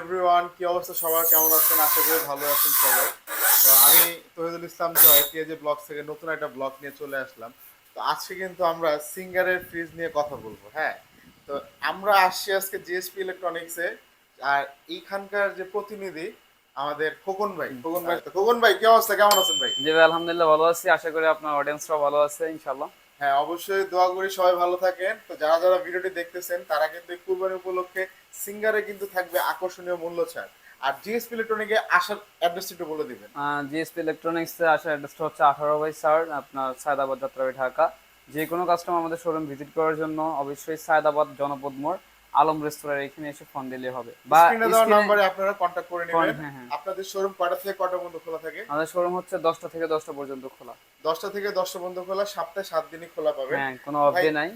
Everyone কি অবস্থা সবার? কেমন আছেন? আশা করি ভালো আছেন সবাই। তো আমি তহিদুল ইসলাম জয় ব্লগ থেকে নতুন একটা ব্লগ নিয়ে চলে আসলাম। তো আজকে কিন্তু আমরা সিঙ্গারের ফ্রিজ নিয়ে কথা বলব হ্যাঁ? তো আমরা আসছি আজকে জিএসপি ইলেকট্রনিক্সে আর এইখানকার যে প্রতিনিধি আমাদের খোকন ভাই। খোকন ভাই খোকন ভাই, কি অবস্থা? কেমন আছেন ভাই? জি আলহামদুলিল্লাহ ভালো আছি। আশা করি আপনার অডিয়েন্সরাও ভালো আছে ইনশাল্লাহ হ্যাঁ অবশ্যই দোয়া করি সবাই ভালো থাকেন। তো যারা যারা ভিডিওটি দেখতেছেন, তারা কিন্তু কুরবানি উপলক্ষে সিঙ্গারে কিন্তু থাকবে আকর্ষণীয় মূল্য ছাড়। আর জিএসপি ইলেকট্রনিকে আসার অ্যাড্রেসটা একটু বলে দিবেন। জিএসপি ইলেকট্রনিক্স আসার অ্যাড্রেসটা হচ্ছে আঠারো বাই স্যার আপনার সায়দাবাদ যাত্রাবাড়ি ঢাকা। যে কোনো কাস্টমার আমাদের শোরুম ভিজিট করার জন্য অবশ্যই সায়দাবাদ জনপদ মোড়। আলম রেস্তোরাঁ এখানে এসে ফোন দিলে হবে। বা স্ক্রিনে দেওয়া নম্বরে আপনারা কন্ট্যাক্ট করে নেবেন। হ্যাঁ, হ্যাঁ। আপনাদের শোরুম কয়টা থেকে কয়টা পর্যন্ত খোলা থাকে? আমাদের শোরুম হচ্ছে দশটা থেকে দশটা পর্যন্ত খোলা। দশটা থেকে দশটা পর্যন্ত খোলা সপ্তাহে সাত দিনই খোলা পাবেন হ্যাঁ কোনো অবধি নাই।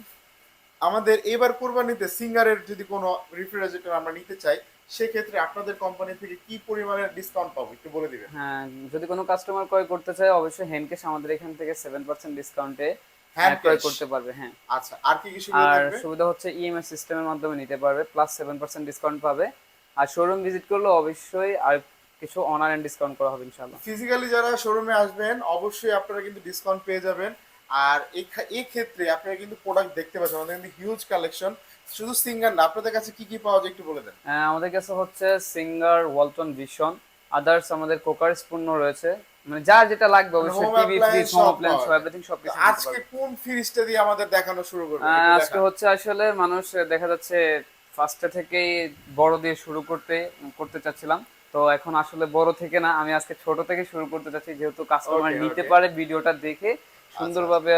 আমাদের এবার কুরবানিতে সিঙ্গারের যদি কোনো রেফ্রিজারেটর আমরা নিতে চাই সেক্ষেত্রে আপনাদের কোম্পানি থেকে কি পরিমাণের ডিসকাউন্ট পাবো? একটু বলে দিবেন। হ্যাঁ যদি কোনো কাস্টমার ক্রয় করতে চায় অবশ্যই হ্যান্ড ক্যাশ আমাদের এখান থেকে সেভেন পার্সেন্ট ডিসকাউন্টে Hand ক্রয় করতে পারবে হ্যাঁ। আচ্ছা আর কি কি সুবিধা আর সুবিধা হচ্ছে ইএমআই সিস্টেমের মাধ্যমে নিতে পারবে প্লাস সেভেন পার্সেন্ট ডিসকাউন্ট পাবে। আর শোরুম ভিজিট করলে অবশ্যই আর কিছু অনার এন্ড ডিসকাউন্ট করা হবে ইনশাল্লাহ ফিজিক্যালি যারা শোরুমে আসবেন অবশ্যই আপনারা কিন্তু ডিসকাউন্ট পেয়ে যাবেন। আর এই খা- ক্ষেত্রে আপনারা কিন্তু প্রোডাক্ট দেখতে পাচ্ছেন আমাদের কিন্তু হিউজ কালেকশন শুধু সিঙ্গার না আপনাদের কাছে কি কি পাওয়া যায় একটু বলে দেন। আহ, আমাদের কাছে হচ্ছে সিঙ্গার ওয়ালটন ভিশন আদার্স আমাদের কোকার স্পুন রয়েছে। মানে যার যেটা লাগবে অবশ্যই TV fridge home appliance everything সব কিছু আজকে কোন ফ্রিজটা দিয়ে আমাদের দেখানো শুরু করবে? আজকে হচ্ছে আসলে মানুষ দেখা যাচ্ছে ফার্স্টে থেকেই বড় দিয়ে শুরু করতে করতে চাচ্ছিলাম। তো এখন আসলে বড় থেকে না আমি আজকে ছোট থেকে শুরু করতে চাচ্ছি যেহেতু কাস্টমার নিতে পারে ভিডিওটা দেখে সুন্দরভাবে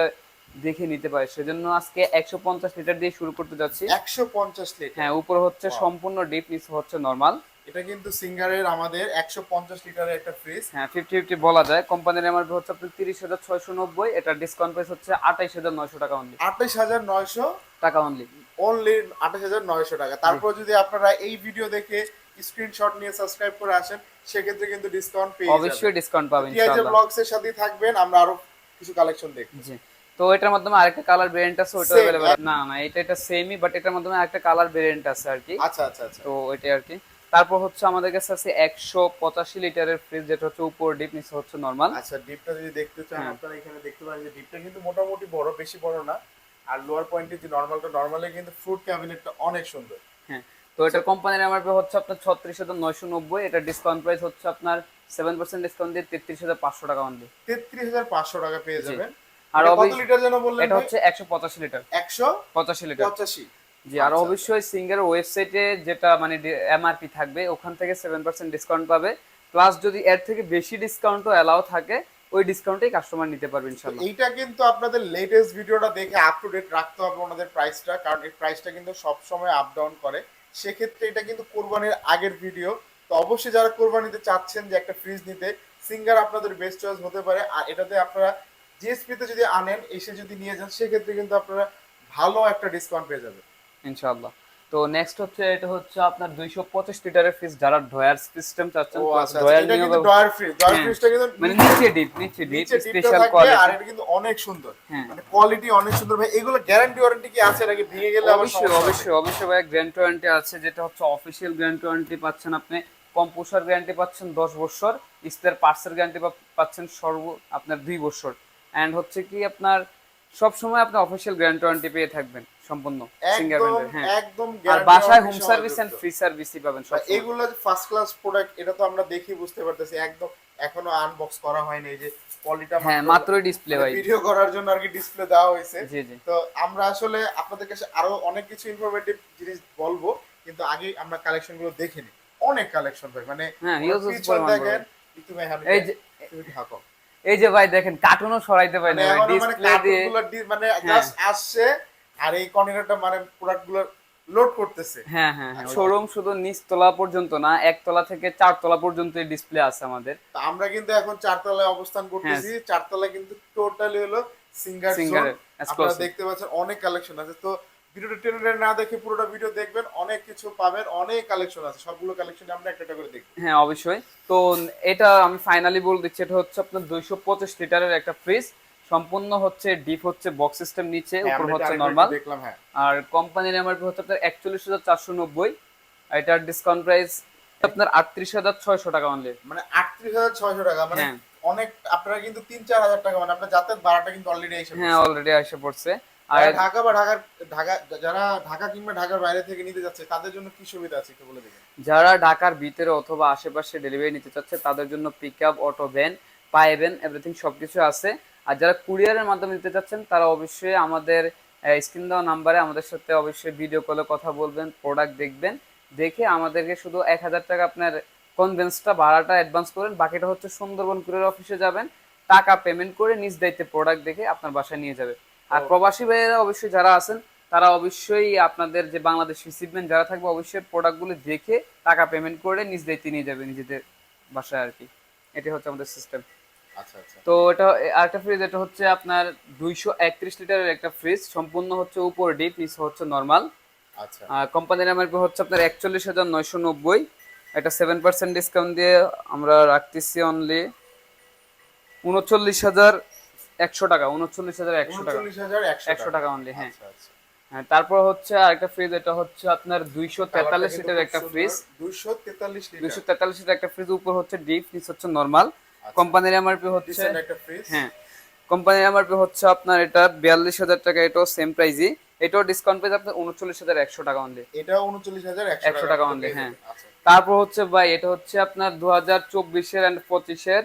দেখে নিতে পারে। সেজন্য আজকে একশো পঞ্চাশ লিটার দিয়ে শুরু করতে যাচ্ছি। একশো পঞ্চাশ লিটার হ্যাঁ উপর হচ্ছে সম্পূর্ণ ডিপ নিচে হচ্ছে নর্মাল এটা কিন্তু সিঙ্গারের আমাদের একশো পঞ্চাশ লিটারের একটা ফ্রিজ হ্যাঁ ফিফটি ফিফটি বলা যায় কোম্পানির এমআরপি হচ্ছে আপনার তিরিশ হাজার ছয়শো নব্বই এটা ডিসকাউন্ট প্রাইস হচ্ছে আঠাইশ হাজার নয়শো টাকা অনলি আঠাশ হাজার নয়শো টাকা অনলি অনলি আঠাশ হাজার নয়শো টাকা তারপর যদি আপনারা এই ভিডিও দেখে স্ক্রিনশট নিয়ে সাবস্ক্রাইব করে আসেন সেক্ষেত্রে কিন্তু ডিসকাউন্ট পেয়ে অবশ্যই ডিসকাউন্ট পাবেন টিআইজে ইনশাআল্লাহ ব্লগস এর সাথেই থাকবেন আমরা আরো কিছু কালেকশন দেখব জি তো এটার মাধ্যমে আরেকটা কালার ভেরিয়েন্ট আছে ওটা Same, अवेलेबल না না এটা এটা সেমই বাট এটার মাধ্যমে আরেকটা কালার ভেরিয়েন্ট আছে আর কি আচ্ছা আচ্ছা আচ্ছা তো ওইটাই আর কি তারপর হচ্ছে আমাদের কাছে আছে একশো পঁচাশি লিটারের ফ্রিজ যেটা হচ্ছে উপর ডিপ নিচে হচ্ছে নর্মাল আচ্ছা ডিপটা যদি দেখতে চান হ্যাঁ। আপনারা এখানে দেখতে পারেন যে ডিপটা কিন্তু মোটামুটি বড় বেশি বড় না। আর লোয়ার পয়েন্টে যে নরমালটা নরমালি কিন্তু ফ্রুট ক্যাবিনেটটা অনেক সুন্দর। হ্যাঁ তো এটার কোম্পানির এমআরপি হচ্ছে আপনার ছত্রিশ হাজার নয়শো নব্বই এটা ডিসকাউন্ট প্রাইস হচ্ছে আপনার সেভেন পার্সেন্ট ডিসকাউন্ট দিয়ে তেত্রিশ হাজার পাঁচশো টাকা অনলি তেত্রিশ হাজার পাঁচশো টাকা পেয়ে যাবেন। আর এটা কত লিটার যেন বললেন এটা হচ্ছে একশো পঁচাশি লিটার। একশো পঁচাশি লিটার। পঁচাশি। জি আর আচ্ছা, অবশ্যই সিঙ্গার ওয়েবসাইটে যেটা মানে এমআরপি থাকবে ওখান থেকে সেভেন পার্সেন্ট ডিসকাউন্ট পাবে। প্লাস যদি এর থেকে বেশি ডিসকাউন্টও অ্যালাউ থাকে ওই ডিসকাউন্টেই কাস্টমার নিতে পারবে তো ইনশাল্লাহ এইটা কিন্তু আপনাদের লেটেস্ট ভিডিওটা দেখে আপ টু ডেট রাখতে হবে ওনাদের প্রাইসটা কারণ এই প্রাইসটা কিন্তু সব সময় আপ ডাউন করে। সেক্ষেত্রে এটা কিন্তু কোরবানির আগের ভিডিও তো অবশ্যই যারা কোরবানিতে চাচ্ছেন যে একটা ফ্রিজ নিতে সিঙ্গার আপনাদের বেস্ট চয়েস হতে পারে। আর এটাতে আপনারা জিএসপিতে যদি আনেন এসে যদি নিয়ে যান সেক্ষেত্রে কিন্তু আপনারা ভালো একটা ডিসকাউন্ট পেয়ে যাবেন। ইনশাআল্লাহ। তো নেক্সট হচ্ছে এটা হচ্ছে আপনার দুইশো পঁচিশ লিটারের ফ্রিজ যারা ড্রয়ার সিস্টেম চাচ্ছেন ড্রয়ার কিন্তু ডয়ার ফ্রিজ ডয়ার হ্যাঁ। ফ্রিজটা কিন্তু মানে নিচে ডিপ নিচে ডিপ স্পেশাল থাকবে আর এটা কিন্তু অনেক সুন্দর। হ্যাঁ। মানে কোয়ালিটি অনেক সুন্দর। ভাই এগুলো গ্যারান্টি ওয়ারেন্টি কি আছে নাকি? ভেঙে গেলে আবার অবশ্যই অবশ্যই অবশ্যই ভাই গ্র্যান্ড ওয়ারেন্টি আছে যেটা হচ্ছে অফিসিয়াল গ্র্যান্ড ওয়ারেন্টি পাচ্ছেন আপনি। কম্পোসার গ্যারান্টি পাচ্ছেন দশ বছর স্পেয়ার পার্টসের গ্যারান্টি পাচ্ছেন সর্ব আপনার দুই বছর। অ্যান্ড হচ্ছে কি আপনার সব সময় আপনি অফিসিয়াল গ্র্যান্ড ওয়ারেন্টি পেয়ে থাকবেন। সম্পূর্ণ একদম হ্যাঁ। আর বাসায় হোম সার্ভিস এন্ড ফ্রি সার্ভিসই পাবেন সব এগুলো ফার্স্ট ক্লাস প্রোডাক্ট এটা তো আমরা দেখি বুঝতে পারতেছি। একদম এখনও আনবক্স করা হয়নি এই যে পলিটা হ্যাঁ মাত্রই ডিসপ্লে ভাই ভিডিও করার জন্য আর কি ডিসপ্লে দেওয়া হয়েছে। জি জি। তো আমরা আসলে আপনাদের কাছে আরও অনেক কিছু ইনফরমেটিভ জিনিস বলব কিন্তু আগে আমরা কালেকশনগুলো দেখে নিই। অনেক কালেকশন ভাই মানে হ্যাঁ, দেখেন একটু ভাই এই যে। এই ভাই দেখেন কার্টুনও সরাইতে পারি মানে না এখনও মানে ডিসপ্লে দিয়ে। মানে হ্যাঁ। জাস্ট আসছে আর এই কন্টেনারটা মানে প্রোডাক্টগুলো লোড করতেছে। হ্যাঁ হ্যাঁ হ্যাঁ শোরুম শুধু নিচ তলা পর্যন্ত না এক তলা থেকে চার তলা পর্যন্ত ডিসপ্লে আছে আমাদের। তো আমরা কিন্তু এখন চারতলায় অবস্থান করতেছি। চারতলায় কিন্তু টোটালি হলো সিঙ্গার এর আপনারা দেখতে পাচ্ছেন অনেক কালেকশন আছে। তো ভিডিওটা টেনে না দেখে পুরোটা ভিডিও দেখবেন অনেক কিছু পাবেন অনেক কালেকশন আছে। সবগুলো কালেকশন আমরা একটা একটা করে দেখব। হ্যাঁ অবশ্যই। তো এটা আমি ফাইনালি বলে দিচ্ছি এটা হচ্ছে আপনার দুইশো পঁচিশ লিটারের একটা ফ্রিজ সম্পূর্ণ হচ্ছে ডিপ হচ্ছে বক্স সিস্টেম নিচে হ্যাঁ, উপর হচ্ছে নর্মাল হ্যাঁ। আর কোম্পানির এমআরপি হচ্ছে আপনার একচল্লিশ হাজার চারশো নব্বই। এটার ডিসকাউন্ট প্রাইস আপনার আটত্রিশ হাজার ছয়শো টাকা অনলি মানে আটত্রিশ হাজার ছয়শো টাকা মানে হ্যাঁ। অনেক আপনারা কিন্তু তিন চার হাজার টাকা মানে আপনার যাতায়াত ভাড়াটা কিন্তু অলরেডি এসে হ্যাঁ অলরেডি এসে পড়ছে। আর ঢাকা বা ঢাকার ঢাকা যারা ঢাকা কিংবা ঢাকার বাইরে থেকে নিতে যাচ্ছে তাদের জন্য কি সুবিধা আছে একটু বলে দিবেন? যারা ঢাকার ভিতরে অথবা আশেপাশে ডেলিভারি নিতে চাচ্ছে তাদের জন্য পিক আপ অটো ভ্যান পাইবেন এভরিথিং সবকিছু আছে। আর যারা কুরিয়ারের মাধ্যমে নিতে চাচ্ছেন তারা অবশ্যই আমাদের স্ক্রিন দেওয়া নাম্বারে আমাদের সাথে অবশ্যই ভিডিও কলে কথা বলবেন প্রোডাক্ট দেখবেন। দেখে আমাদেরকে শুধু এক হাজার টাকা আপনার কনভেন্সটা ভাড়াটা অ্যাডভান্স করেন বাকিটা হচ্ছে সুন্দরবন কুরিয়ার অফিসে যাবেন। টাকা পেমেন্ট করে নিজ দায়িত্বে প্রোডাক্ট দেখে আপনার বাসায় নিয়ে যাবে। আর প্রবাসী ভাইয়েরা অবশ্যই যারা আছেন তারা অবশ্যই আপনাদের যে বাংলাদেশ রিসিভমেন্ট যারা থাকবে অবশ্যই প্রোডাক্টগুলো দেখে টাকা পেমেন্ট করে নিজ দায়িত্বে নিয়ে যাবে নিজেদের বাসায় আর কি। এটা হচ্ছে আমাদের সিস্টেম তো এটা আরেকটা ফ্রিজ এটা হচ্ছে আপনার দুইশো একত্রিশ লিটারের একটা ফ্রিজ সম্পূর্ণ হচ্ছে উপর ডিপ নিচে হচ্ছে নর্মাল আচ্ছা। কোম্পানির এমআরপি হচ্ছে আপনার একচল্লিশ হাজার নয়শো নব্বই। এটা সেভেন পার্সেন্ট ডিসকাউন্ট দিয়ে আমরা রাখতেছি অনলি উনচল্লিশ হাজার একশো টাকা উনচল্লিশ হাজার একশো টাকা। একশো টাকা। অনলি হ্যাঁ। আচ্ছা আচ্ছা। হ্যাঁ তারপর হচ্ছে আরেকটা ফ্রিজ এটা হচ্ছে আপনার দুইশো তেতাল্লিশ লিটার একটা ফ্রিজ দুইশো তেতাল্লিশ দুইশো তেতাল্লিশ লিটার একটা ফ্রিজ উপর হচ্ছে ডিপ নিচ হচ্ছে নর্মাল কোম্পানির এমআরপি হচ্ছে হ্যাঁ। কোম্পানির এমআরপি হচ্ছে আপনার এটা বিয়াল্লিশ হাজার টাকা এটাও সেম প্রাইসই এটাও ডিসকাউন্ট পেয়ে আপনার উনচল্লিশ হাজার একশো টাকা অনলি এটা উনচল্লিশ হাজার একশো টাকা only, হ্যাঁ। আচ্ছা। তারপর হচ্ছে ভাই এটা হচ্ছে আপনার দু হাজার চব্বিশের অ্যান্ড পঁচিশের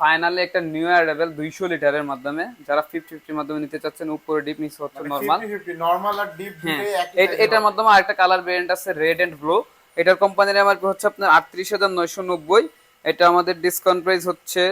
ফাইনালি একটা নিউ অ্যারাইভেল দুইশো লিটারের মাধ্যমে। যারা ফিফটি ফিফটির মাধ্যমে নিতে চাচ্ছেন উপরে ডিপ নিচে হচ্ছে নর্মাল নর্মাল আর ডিপ হ্যাঁ। এটার মাধ্যমে আরেকটা কালার ভেরিয়েন্ট আছে রেড এন্ড ব্লু এটার কোম্পানির এমআরপি হচ্ছে আপনার আটত্রিশ হাজার নয়শো নব্বই। এটা আমাদের ডিসকাউন্ট প্রাইস হচ্ছে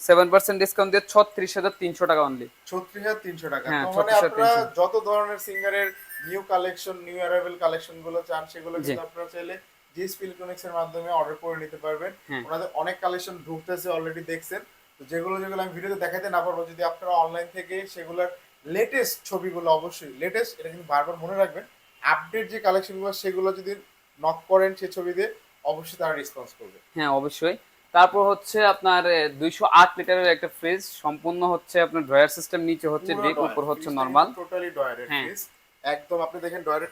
সেভেন পার্সেন্ট ডিসকাউন্ট দিয়ে ছত্রিশ হাজার তিনশো টাকা অনলি ছত্রিশ হাজার তিনশো টাকা। হ্যাঁ, মানে 36,300 আপনারা যত ধরনের সিঙ্গারের নিউ কালেকশন নিউ অ্যারাইভেল কালেকশনগুলো চান সেগুলো কিন্তু আপনারা চাইলে জিএস ইলেকট্রনিক্স এর মাধ্যমে অর্ডার করে নিতে পারবেন। হ্যাঁ। ওনাদের অনেক কালেকশন ঢুকতেছে অলরেডি দেখছেন। তো যেগুলো যেগুলো আমি ভিডিওতে দেখাতে না পারব যদি আপনারা অনলাইন থেকে সেগুলোর লেটেস্ট ছবিগুলো অবশ্যই লেটেস্ট এটা কিন্তু বারবার মনে রাখবেন আপডেট যে কালেকশনগুলো সেগুলো যদি নক করেন সেই ছবি দিয়ে অবশ্যই তারা রেসপন্স করবে। হ্যাঁ অবশ্যই। তারপর হচ্ছে আপনার দুইশো আট লিটারের একটা ফ্রিজ সম্পূর্ণ হচ্ছে আপনার ড্রয়ার সিস্টেম নিচে হচ্ছে ডিপ উপর হচ্ছে নর্মাল টোটালি ডয়ারের হ্যাঁ। ফ্রিজ একদম আপনি দেখেন ডয়ারের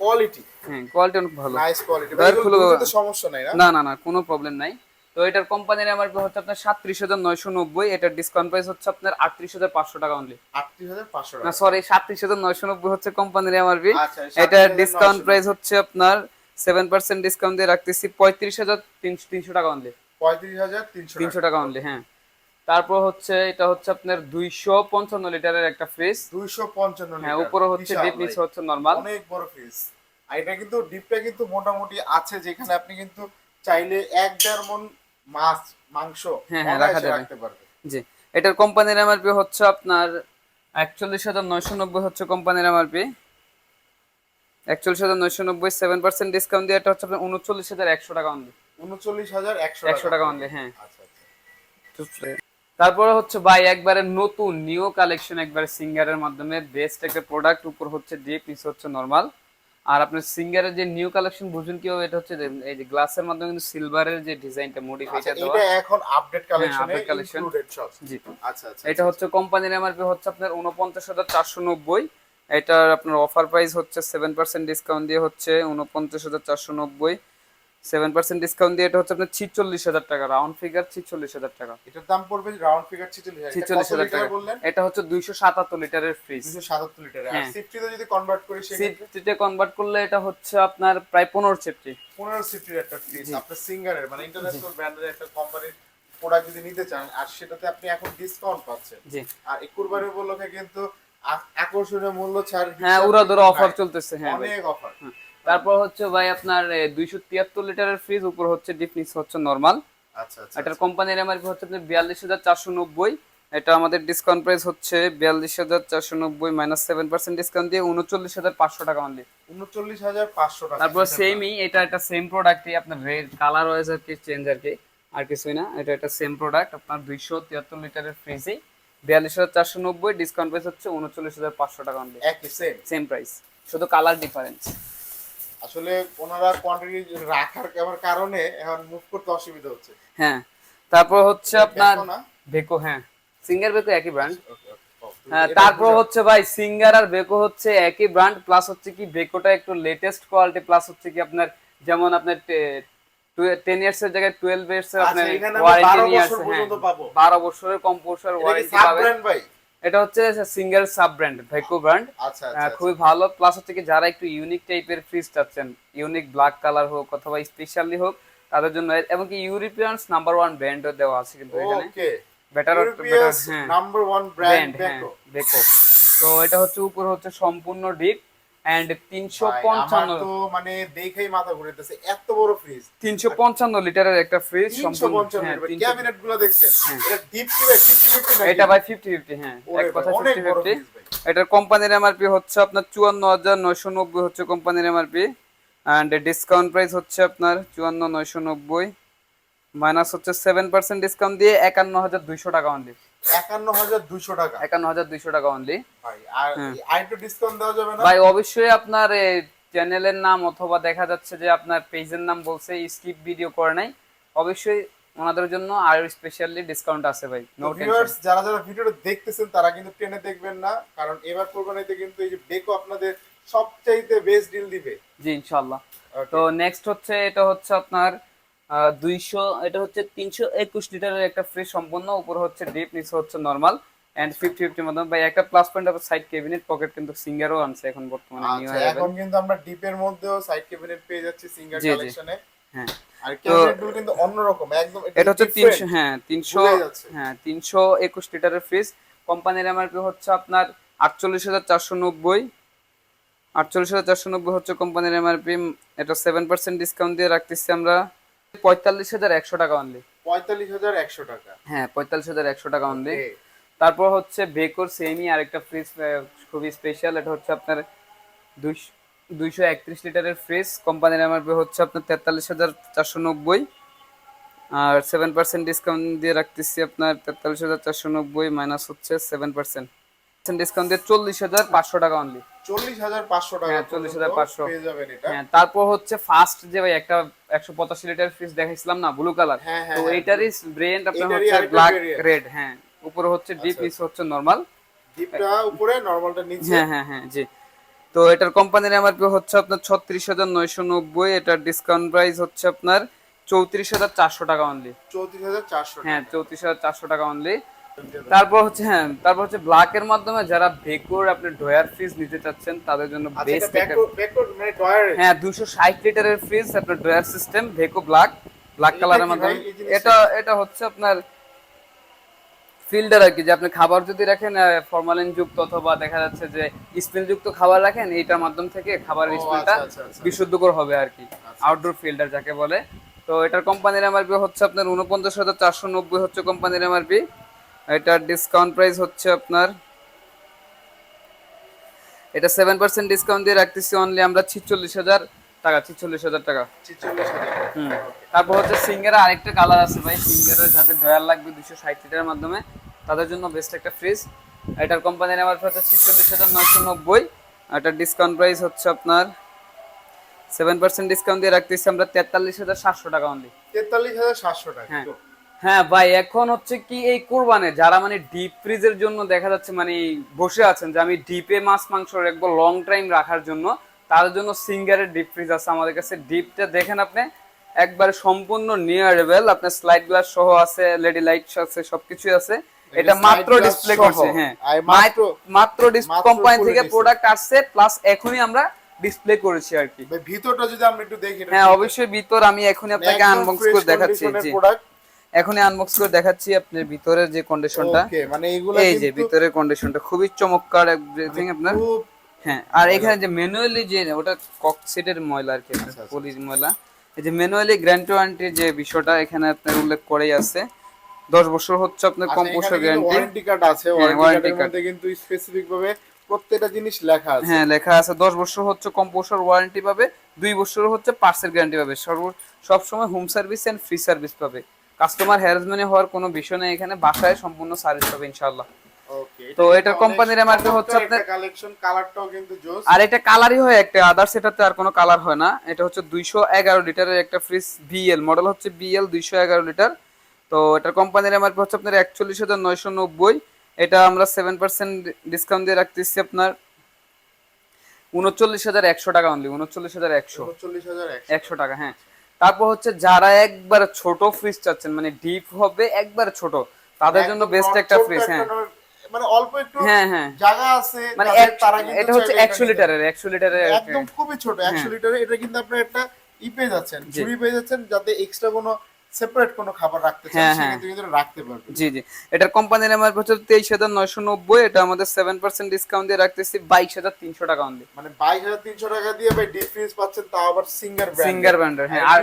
কোয়ালিটি হ্যাঁ কোয়ালিটি অনেক ভালো। নাইস কোয়ালিটি ডয়ার খুলে সমস্যা নাই না? না না কোনো প্রবলেম নাই। তো এটার কোম্পানির এমআরপি হচ্ছে আপনার সাতত্রিশ হাজার নয়শো নব্বই এটার ডিসকাউন্ট প্রাইস হচ্ছে আপনার আটত্রিশ হাজার পাঁচশো টাকা অনলি আটত্রিশ হাজার পাঁচশো না সরি সাতত্রিশ হাজার নয়শো নব্বই হচ্ছে কোম্পানির এমআরপি আচ্ছা, এটার ডিসকাউন্ট প্রাইস হচ্ছে আপনার সেভেন পার্সেন্ট ডিসকাউন্ট দিয়ে রাখতেছি পঁয়ত্রিশ হাজার তিনশো তিনশো টাকা অনলি পঁয়ত্রিশ হাজার তিনশো টাকা অনলি হ্যাঁ। তারপর হচ্ছে এটা হচ্ছে আপনার দুইশো পঞ্চান্ন লিটারের একটা ফ্রিজ দুইশো পঞ্চান্ন হ্যাঁ উপরে হচ্ছে ডিপ নিচে হচ্ছে নর্মাল অনেক বড় ফ্রিজ আর এটা কিন্তু ডিপটা কিন্তু মোটামুটি আছে যেখানে আপনি কিন্তু চাইলে এক দেড় মন মাছ মাংস হ্যাঁ, হ্যাঁ, রাখা যাবে। জি এটার কোম্পানির এমআরপি হচ্ছে আপনার একচল্লিশ হাজার নয়শো নব্বই হচ্ছে কোম্পানির এমআরপি একচল্লিশ হাজার নয়শো নব্বই সেভেন পার্সেন্ট ডিসকাউন্ট দিয়ে এটা হচ্ছে আপনার উনচল্লিশ হাজার একশো টাকা অনলি উনচল্লিশ হাজার একশো একশো টাকা অনলি হ্যাঁ। আচ্ছা আচ্ছা। তারপরে হচ্ছে ভাই একবারে নতুন নিউ কালেকশন একবারে সিঙ্গারের মাধ্যমে বেস্ট একটা প্রোডাক্ট উপর হচ্ছে ডিপ নিচে হচ্ছে নর্মাল আর আপনার সিঙ্গারের যে নিউ কালেকশন বুঝুন কীভাবে এটা হচ্ছে এই যে গ্লাসের মাধ্যমে কিন্তু সিলভারের যে ডিজাইনটা মডিফাইটা আচ্ছা দেওয়া। এটা এখন আপডেট কালেকশনে। ইনক্লুডেড সব। জি। আচ্ছা আচ্ছা এটা হচ্ছে কোম্পানির এমআরপি হচ্ছে আপনার উনপঞ্চাশ হাজার চারশো নব্বই। এটার আপনার অফার প্রাইস হচ্ছে সেভেন পার্সেন্ট ডিসকাউন্ট দিয়ে হচ্ছে উনপঞ্চাশ হাজার চারশো নব্বই। সেভেন পার্সেন্ট ডিসকাউন্ট দিয়ে এটা হচ্ছে আপনার ছিচল্লিশ হাজার টাকা রাউন্ড ফিগার ছিচল্লিশ হাজার টাকা। এটার দাম পড়বে রাউন্ড ফিগার ছিচল্লিশ হাজার টাকা। বললেন? এটা হচ্ছে দুইশো সাতাত্তর লিটারের ফ্রিজ দুশো সাতাত্তর লিটার আর হ্যাঁ। সিফটিতে যদি কনভার্ট করি সিফটিতে কনভার্ট করলে এটা হচ্ছে আপনার প্রায় পনেরো সেফটি পনেরো সিফটির একটা ফ্রিজ আপনার সিঙ্গারের মানে ইন্টারন্যাশনাল ব্র্যান্ডের একটা কোম্পানির প্রোডাক্ট যদি নিতে চান আর সেটাতে আপনি এখন ডিসকাউন্ট পাচ্ছেন। জি। আর কুরবানির উপলক্ষে কিন্তু আকর্ষণীয় মূল্য ছাড় হ্যাঁ হিসাবে উড়া ধরে অফার চলতেছে হ্যাঁ অনেক অফার তারপর হচ্ছে ভাই আপনার দুইশো তিয়াত্তর লিটারের ফ্রিজ উপর হচ্ছে নিচ হচ্ছে নর্মাল আচ্ছা আচ্ছা এটার কোম্পানির এমআরপি হচ্ছে আপনার বিয়াল্লিশ হাজার চারশো নব্বই। এটা আমাদের ডিসকাউন্ট প্রাইস হচ্ছে বিয়াল্লিশ হাজার চারশো নব্বই মাইনাস সেভেন পার্সেন্ট ডিসকাউন্ট দিয়ে উনচল্লিশ হাজার পাঁচশো টাকা অনলি উনচল্লিশ হাজার পাঁচশো টাকা। তারপর সেমই এটা একটা সেম প্রোডাক্টই আপনার রেড কালার ওয়াইজ আর কি চেঞ্জ আর কি আর কিছুই না। এটা একটা সেম প্রোডাক্ট আপনার দুইশো তিয়াত্তর লিটারের ফ্রিজে বিয়াল্লিশ হাজার চারশো নব্বই ডিসকাউন্ট প্রাইস হচ্ছে উনচল্লিশ হাজার পাঁচশো টাকা অনলি একই সেম সেম প্রাইস শুধু কালার ডিফারেন্স আসলে ওনারা কোয়ান্টিটি রাখার আমার কারণে এখন মুভ করতে অসুবিধা হচ্ছে। হ্যাঁ তারপর হচ্ছে আপনার বেকো হ্যাঁ। সিঙ্গার বেকো একই ব্র্যান্ড okay. হ্যাঁ তারপর হচ্ছে ভাই সিঙ্গার আর বেকো হচ্ছে একই ব্র্যান্ড প্লাস হচ্ছে কি বেকোটা একটু লেটেস্ট কোয়ালিটি প্লাস হচ্ছে কি আপনার যেমন আপনার টেন ইয়ার্স এর জায়গায় টুয়েলভ ইয়ার্স এর আচ্ছা, আপনার ওয়ারেন্টি নিয়ে আসছে হ্যাঁ। পাবো। বারো বছরের কম্পোসার এটা কি ওয়ারেন্টি পাবেন। ভাই? এটা হচ্ছে single sub brand Veko brand খুবই ভালো। প্লাস হচ্ছে কি যারা একটু ইউনিক টাইপের ফ্রিজ চাচ্ছেন ইউনিক ব্ল্যাক কালার হোক অথবা স্পেশালি হোক তাদের জন্য এবং কি ইউরোপিয়ানস নাম্বার ওয়ান ব্র্যান্ডও দেওয়া আছে কিন্তু এখানে। Better number one brand Veko তো এটা হচ্ছে উপর হচ্ছে সম্পূর্ণ ডিপ এন্ড তিনশো ভাই, পঞ্চান্ন আমার তো মানে দেখেই মাথা ঘুরেতেছে এত বড় ফ্রিজ তিনশো পঞ্চান্ন লিটারের একটা ফ্রিজ সম্পূর্ণ হ্যাঁ, দেখছেন? এটা ডিপ কি ভাই ফিফটি ফিফটি এটা ভাই ফিফটি ফিফটি হ্যাঁ এক কথা অনেক ফিফটি বড় ফিফটি ফ্রিজ ভাই। এটার কোম্পানির এমআরপি হচ্ছে আপনার চুয়ান্ন হাজার নয়শো নব্বই হচ্ছে কোম্পানির এমআরপি অ্যান্ড ডিসকাউন্ট প্রাইস হচ্ছে আপনার চুয়ান্ন নয়শো নব্বই। মাইনাস হচ্ছে সেভেন পার্সেন্ট ডিসকাউন্ট দিয়ে একান্ন হাজার দুইশো টাকা অনলি একান্ন হাজার দুশো টাকা। একান্ন হাজার দুইশো টাকা অনলি ভাই আর আরেকটু ডিসকাউন্ট দেওয়া যাবে না? ভাই অবশ্যই আপনার চ্যানেলের নাম অথবা দেখা যাচ্ছে যে আপনার পেজের নাম বলছে স্কিপ ভিডিও করে নাই। অবশ্যই ওনাদের জন্য আর স্পেশালি ডিসকাউন্ট আছে ভাই। নো ভিউয়ার্স যারা যারা ভিডিওটা দেখতেছেন তারা কিন্তু ট্রেনে দেখবেন না কারণ এবার কোরবানিতে কিন্তু এই যে বেকো আপনাদের সবচাইতে বেস্ট ডিল দিবে। জি ইনশাল্লাহ তো নেক্সট হচ্ছে এটা হচ্ছে আপনার দুইশো এটা হচ্ছে তিনশো একুশ লিটারের একটা ফ্রিজ সম্পূর্ণ উপর হচ্ছে ডিপ নিচে হচ্ছে নর্মাল এন্ড ফিফটি ফিফটির ভাই একটা প্লাস পয়েন্ট হবে সাইড ক্যাবিনেট পকেট কিন্তু সিঙ্গারও আনছে এখন বর্তমানে নিউ আচ্ছা এখন কিন্তু আমরা ডিপের মধ্যেও সাইড ক্যাবিনেট পেয়ে যাচ্ছি সিঙ্গার। কালেকশনে হ্যাঁ। আর ক্যাবিনেট কিন্তু অন্যরকম একদম এটা হচ্ছে different। তিনশো হ্যাঁ। হ্যাঁ লিটারের ফ্রিজ কোম্পানির এমআরপি হচ্ছে আপনার আটচল্লিশ হাজার চারশো নব্বই। আটচল্লিশ হাজার চারশো নব্বই হচ্ছে কোম্পানির এমআরপি এটা সেভেন পার্সেন্ট ডিসকাউন্ট দিয়ে রাখতেছি আমরা। পঁয়তাল্লিশ হাজার একশো টাকা অনলি পঁয়তাল্লিশ হাজার একশো টাকা। হ্যাঁ পঁয়তাল্লিশ হাজার একশো টাকা অনলি. তারপর হচ্ছে বেকোর সেমি আরেকটা ফ্রিজ খুবই স্পেশাল এটা হচ্ছে আপনার দুইশো দুইশো একত্রিশ লিটারের ফ্রিজ কোম্পানির এমআরপি হচ্ছে আপনার তেতাল্লিশ হাজার চারশো নব্বই। আর সেভেন পার্সেন্ট ডিসকাউন্ট দিয়ে রাখতেছি আপনার তেতাল্লিশ হাজার চারশো নব্বই মাইনাস হচ্ছে সেভেন পার্সেন্ট ডিসকাউন্ট দিয়ে চল্লিশ হাজার পাঁচশো টাকা অনলি চল্লিশ হাজার পাঁচশো টাকা হ্যাঁ, 40,500 পেয়ে যাবেন হ্যাঁ তারপর হচ্ছে ফার্স্ট যে ভাই একটা একশো পঁচাশি লিটার ফ্রিজ দেখাইছিলাম না ব্লু কালার হ্যাঁ, হ্যাঁ, তো এইটারই ব্রেন্ড আপনার হচ্ছে ব্ল্যাক রেড হ্যাঁ। উপরে হচ্ছে ডিপ আচ্ছা। নিচে হচ্ছে নর্মাল ডিপটা উপরে নরমালটা নিচে। হ্যাঁ হ্যাঁ হ্যাঁ জি। তো এটার কোম্পানির এমআরপি হচ্ছে আপনার ছত্রিশ হাজার নয়শো নব্বই এটার ডিসকাউন্ট প্রাইস হচ্ছে আপনার চৌত্রিশ হাজার চারশো টাকা অনলি চৌত্রিশ হাজার চারশো হ্যাঁ চৌত্রিশ হাজার চারশো টাকা অনলি তারপর হচ্ছে হ্যাঁ তারপর হচ্ছে ব্ল্যাকের মাধ্যমে যারা ভেকোর আপনি ডয়ার ফ্রিজ নিতে চাচ্ছেন তাদের জন্য আচ্ছা বেস্ট মানে ডয়ারে হ্যাঁ দুশো ষাট লিটারের ফ্রিজ আপনার drawer system Beko black black কালারের মাধ্যমে? এটা এটা হচ্ছে আপনার ফিল্টার আর কি যে আপনি খাবার যদি রাখেন ফরমালিন যুক্ত অথবা দেখা যাচ্ছে যে স্পিন যুক্ত খাবার রাখেন এইটার মাধ্যম থেকে খাবারের আচ্ছা, আচ্ছা, আচ্ছা। বিশুদ্ধকর হবে আর কি আউটডোর ফিল্টার যাকে বলে তো এটার কোম্পানির এমআরপি হচ্ছে আপনার উনপঞ্চাশ হাজার চারশো নব্বই হচ্ছে কোম্পানির এমআরপি এটার ডিসকাউন্ট প্রাইস হচ্ছে আপনার এটা সেভেন পার্সেন্ট ডিসকাউন্ট দিয়ে রাখতেছি অনলি আমরা ছিচল্লিশ হাজার টাকা ছিচল্লিশ হাজার টাকা। হুম তারপর হচ্ছে সিঙ্গারা আরেকটা কালার আছে ভাই সিঙ্গারের যাতে ডয়ার লাগবে দুশো ষাট লিটারের মাধ্যমে তাদের জন্য বেস্ট একটা ফ্রিজ এটার কোম্পানির আমার হচ্ছে ছিচল্লিশ হাজার নয়শো নব্বই এটার ডিসকাউন্ট প্রাইস হচ্ছে আপনার সেভেন পার্সেন্ট ডিসকাউন্ট দিয়ে রাখতেছি আমরা তেতাল্লিশ হাজার সাতশো টাকা অনলি তেতাল্লিশ হাজার সাতশো টাকা। হ্যাঁ। হ্যাঁ ভাই এখন হচ্ছে কি এই কোরবানে যারা মানে ডিপ ফ্রিজের জন্য দেখা যাচ্ছে মানে বসে আছেন যে আমি ডিপে মাছ মাংস রাখব লং টাইম রাখার জন্য তার জন্য সিঙ্গারের ডিপ ফ্রিজ আছে আমাদের কাছে। ডিপটা দেখেন আপনি একবার সম্পূর্ণ নিয়ারেবল আপনার স্লাইড গ্লাস সহ আছে লেডি লাইট আছে সবকিছুই আছে। এটা মাত্র ডিসপ্লে করছে হ্যাঁ। মাত্র- কোম্পানি থেকে প্রোডাক্ট আসছে প্লাস এখনই আমরা ডিসপ্লে করেছি আর কি। ভাই, ভিতরটা যদি আমরা একটু দেখি হ্যাঁ অবশ্যই ভিতর আমি এখনই আপনাকে আনবক্স করে দেখাচ্ছি product। এখনই আনবক্স করে দেখাচ্ছি আপনার ভিতরের যে কন্ডিশনটা মানে এইগুলা এই যে ভিতরের কন্ডিশনটা খুবই চমৎকার এভরিথিং আপনার। হ্যাঁ আর এখানে যে ম্যানুয়ালি যে ওটা ককসিটের ময়লা আর কি আচ্ছা, পলি ময়লা। এই যে ম্যানুয়ালি গ্যারান্টি ওয়ারেন্টি যে বিষয়টা এখানে আপনার উল্লেখ করেই আছে। দশ বছর হচ্ছে আপনার আচ্ছা, কম্পোসার এখানে কিন্তু গ্যারান্টি ওয়ারেন্টি কার্ড আছে। হ্যাঁ, ওয়ারেন্টি warranty কার্ডের কিন্তু স্পেসিফিক ভাবে প্রত্যেকটা জিনিস লেখা আছে। হ্যাঁ লেখা আছে। দশ বছর হচ্ছে কম্পোসার ওয়ারেন্টি পাবে দুই বছর হচ্ছে পার্সেল গ্যারান্টি পাবে। সর্ব সবসময় home service and free service পাবে। কাস্টমার হ্যারাসমেন্ট হওয়ার কোনো বিষয় নেই এখানে বাসায় সম্পূর্ণ সার্ভিস পাবে ইনশাআল্লাহ। ওকে তো এটার কোম্পানির MRP হচ্ছে আপনার- কালেকশন কালারটাও কিন্তু জোস। আর এটা কালারই হয় একটা আদার্স এটাতে আর কোনো কালার হয় না। এটা হচ্ছে দুইশো এগারো লিটারের একটা ফ্রিজ বিএল মডেল হচ্ছে বিএল দুইশো এগারো লিটার। তো এটার কোম্পানির এমআরপি হচ্ছে আপনার একচল্লিশ হাজার নয়শো নব্বই। এটা আমরা সেভেন পার্সেন্ট ডিসকাউন্ট দিয়ে রাখতেছি আপনার। উনচল্লিশ হাজার একশো টাকা অনলি উনচল্লিশ হাজার একশো। উনচল্লিশ হাজার একশো। একশো টাকা হ্যাঁ। তারপর হচ্ছে যারা একবার ছোট ফ্রিজ চাচ্ছেন মানে ডিপ হবে একবার ছোট তাদের জন্য বেস্ট একটা ফ্রিজ হ্যাঁ। মানে অল্প একটু হ্যাঁ হ্যাঁ। জায়গা আছে মানে তারা কিন্তু এটা হচ্ছে চাইলে একশো নিতে লিটারের একশো লিটারের একদম খুবই ছোট একশো লিটারের এটা কিন্তু আপনার একটা ই পেয়ে যাচ্ছেন। ঝুড়ি পেয়ে যাচ্ছেন যাতে এক্সট্রা কোনো সেপারেট কোনো খাবার রাখতে চান হ্যাঁ, হ্যাঁ। সেক্ষেত্রে কিন্তু রাখতে পারবেন। জি জি। এটার কোম্পানির এমআর হচ্ছে তেইশ হাজার নয়শো নব্বই এটা আমাদের সেভেন পার্সেন্ট ডিসকাউন্ট দিয়ে রাখতেছি বাইশ হাজার তিনশো টাকা অনলি মানে বাইশ হাজার তিনশো টাকা দিয়ে ভাই ডিপ ফ্রিজ পাচ্ছেন তাও আবার সিঙ্গার সিঙ্গার ব্র্যান্ডের হ্যাঁ। আর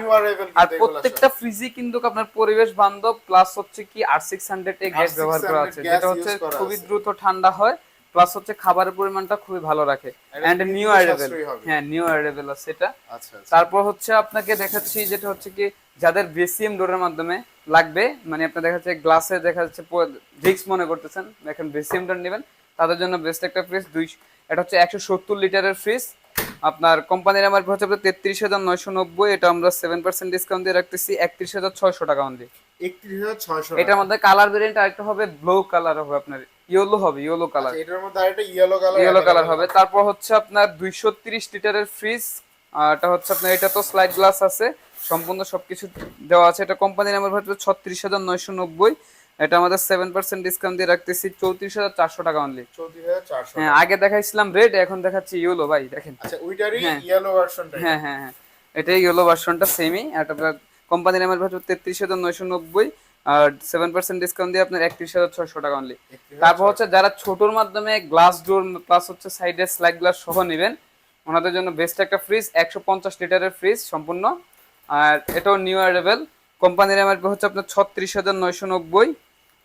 আর প্রত্যেকটা ফ্রিজই কিন্তু আপনার পরিবেশ বান্ধব প্লাস হচ্ছে কি R six hundred A gas ব্যবহার করা আছে যেটা হচ্ছে খুবই দ্রুত ঠান্ডা হয়। প্লাস হচ্ছে খাবারের পরিমাণটা খুবই ভালো রাখে। এন্ড নিউ হবে। হ্যাঁ নিউ অ্যারেবেল আছে এটা। আচ্ছা আচ্ছা। তারপর হচ্ছে আপনাকে দেখাচ্ছি যেটা হচ্ছে কি যাদের বেসিএম ডোরের মাধ্যমে লাগবে মানে আপনার দেখা যাচ্ছে গ্লাসে দেখা যাচ্ছে রিক্স মনে করতেছেন দেখেন বেসিএম ডোর নেবেন তাদের জন্য বেস্ট একটা ফ্রিজ দুই এটা হচ্ছে একশো সত্তর লিটারের ফ্রিজ আপনার কোম্পানির আমার হচ্ছে আপনার তেত্রিশ হাজার নয়শো নব্বই এটা আমরা সেভেন পার্সেন্ট ডিসকাউন্ট দিয়ে রাখতেছি একত্রিশ হাজার ছয়শো টাকা অনলি একত্রিশ হাজার ছয়শো এটার মধ্যে কালার ভেরিয়েন্ট আরেকটা হবে ব্লু কালার হবে আপনার। ইয়েলো হবে ইয়েলো কালার আচ্ছা, এটার মধ্যে আরেকটা ইয়েলো কালার ইয়েলো কালার হবে। তারপর হচ্ছে আপনার দুইশো তিরিশ লিটারের ফ্রিজ এটা হচ্ছে আপনার এটা তো স্লাইড গ্লাস আছে সম্পূর্ণ সবকিছু দেওয়া আছে। এটা কোম্পানির নামের নয়শো নব্বই। এটা আমাদের সেভেন পার্সেন্ট ডিসকাউন্ট দিয়ে রাখতেছি চৌত্রিশ হাজার চারশো টাকা অনলি চৌত্রিশ হাজার চারশো হ্যাঁ আগে দেখাইছিলাম রেড এখন দেখাচ্ছি ইয়েলো ভাই দেখেন। আচ্ছা ওইটারই হ্যাঁ। ইয়েলো ভার্সনটা হ্যাঁ হ্যাঁ হ্যাঁ। এটাই ইয়েলো ভার্সনটা সেমই আর আপনার কোম্পানির নামের হচ্ছে তেত্রিশ হাজার নয়শো নব্বই। আর সেভেন পার্সেন্ট ডিসকাউন্ট দিয়ে আপনার একত্রিশ হাজার ছয়শো টাকা অনলি তারপর হচ্ছে যারা ছোটর মাধ্যমে গ্লাস ডোর প্লাস হচ্ছে সাইডে স্লাইড গ্লাস সহ নেবেন ওনাদের জন্য বেস্ট একটা ফ্রিজ একশো পঞ্চাশ লিটারের ফ্রিজ সম্পূর্ণ। আর এটাও নিউ অ্যারেবেল কোম্পানির এমআরপি হচ্ছে আপনার ছত্রিশ হাজার নয়শো নব্বই।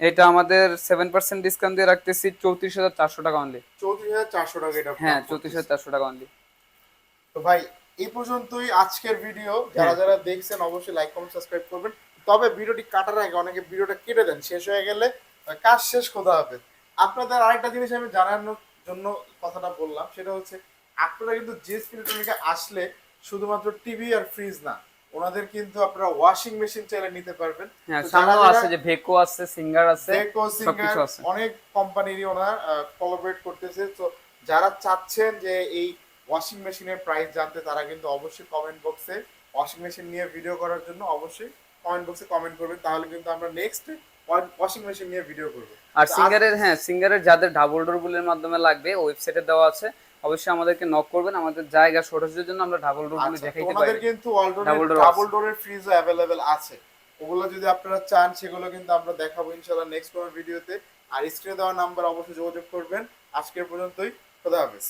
এটা আমাদের সেভেন পার্সেন্ট ডিসকাউন্ট দিয়ে রাখতেছি চৌত্রিশ হাজার চারশো টাকা অনলি চৌত্রিশ হাজার চারশো টাকা এটা হ্যাঁ চৌত্রিশ। হাজার চারশো টাকা অনলি তো ভাই এই পর্যন্তই আজকের ভিডিও যারা হ্যাঁ। যারা দেখছেন অবশ্যই লাইক কমেন্ট সাবস্ক্রাইব করবেন। তবে ভিডিওটি কাটার আগে অনেকে ভিডিওটা কেটে দেন শেষ হয়ে গেলে কাজ শেষ কোথা হবে। আপনাদের আরেকটা জিনিস আমি জানানোর জন্য কথাটা বললাম সেটা হচ্ছে আপনারা কিন্তু জিএস ইলেকট্রনিকে আসলে শুধুমাত্র টিভি আর ফ্রিজ না ওনাদের কিন্তু আপনারা ওয়াশিং মেশিন চাইলে নিতে পারবেন। হ্যাঁ সামনেও আছে যে ভেকো আছে সিঙ্গার আছে সবকিছু আছে। অনেক কোম্পানিরই ওনার কোলাবরেট করতেছে। তো যারা চাচ্ছেন যে এই ওয়াশিং মেশিনের প্রাইস জানতে তারা কিন্তু অবশ্যই কমেন্ট বক্সে ওয়াশিং মেশিন নিয়ে ভিডিও করার জন্য অবশ্যই কমেন্ট বক্সে কমেন্ট করবেন তাহলে কিন্তু আমরা নেক্সট ওয়াশিং মেশিন নিয়ে ভিডিও করব আর সিঙ্গারের হ্যাঁ সিঙ্গারের যাদের ডাবল ডোর গুলির মাধ্যমে লাগবে ওয়েবসাইটে দেওয়া আছে অবশ্যই আমাদেরকে নক করবেন আমাদের জায়গা শর্টেজের জন্য আমরা ডাবল ডোর গুলি আচ্ছা, দেখাইতে পারি কিন্তু Double door ডাবল ডোরের ফ্রিজও অ্যাভেলেবেল আছে ওগুলো যদি আপনারা চান সেগুলো কিন্তু আমরা দেখাবো ইনশাল্লাহ নেক্সট কোনো ভিডিওতে আর স্ক্রিনে দেওয়া নাম্বার অবশ্যই যোগাযোগ করবেন আজকের পর্যন্তই খোদা হাফেজ